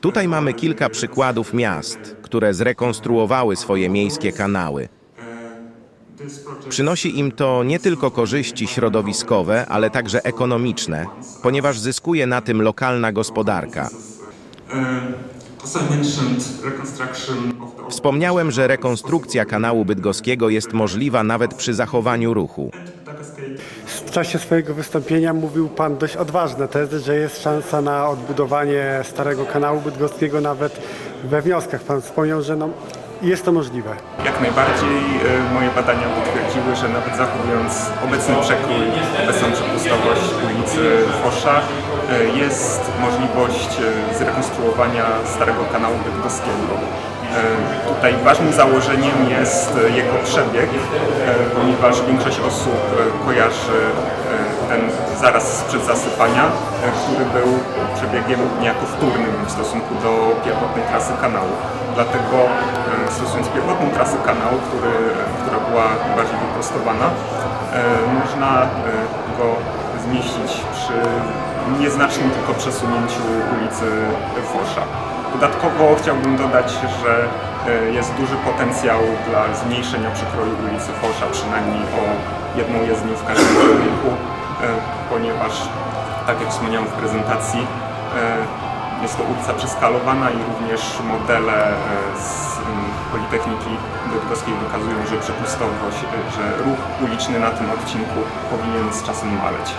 Tutaj mamy kilka przykładów miast, które zrekonstruowały swoje miejskie kanały. project Przynosi im to nie tylko korzyści środowiskowe, ale także ekonomiczne, ponieważ zyskuje na tym lokalna gospodarka. The Wspomniałem, że rekonstrukcja kanału bydgoskiego jest możliwa nawet przy zachowaniu ruchu. Czasie swojego wystąpienia mówił Pan dość odważne tezy, że jest szansa na odbudowanie starego kanału bydgoskiego nawet we wnioskach. Pan wspomniał, że no, jest to możliwe. Jak najbardziej e, moje badania potwierdziły, że nawet zachowując obecny przekrój, obecną przepustowość ulicy Fosza, e, jest możliwość e, zrekonstruowania starego kanału bydgoskiego. E, Tutaj ważnym założeniem jest e, jego przebieg, e, ponieważ większość osób kojarzy ten zaraz sprzed zasypania, który był przebiegiem niejako wtórnym w stosunku do pierwotnej trasy kanału. Dlatego stosując pierwotną trasę kanału, który, która była bardziej wyprostowana, można go zmieścić przy nieznacznym tylko przesunięciu ulicy Fosza. Dodatkowo chciałbym dodać, że e, jest duży potencjał dla zmniejszenia przekroju ulicy Fosza, przynajmniej o jedną jezdnię w każdym kierunku, e, ponieważ, tak jak wspomniałem w prezentacji, e, jest to ulica przeskalowana i również modele z Politechniki Bydgoskiej wykazują, że przepustowość, że ruch uliczny na tym odcinku powinien z czasem maleć.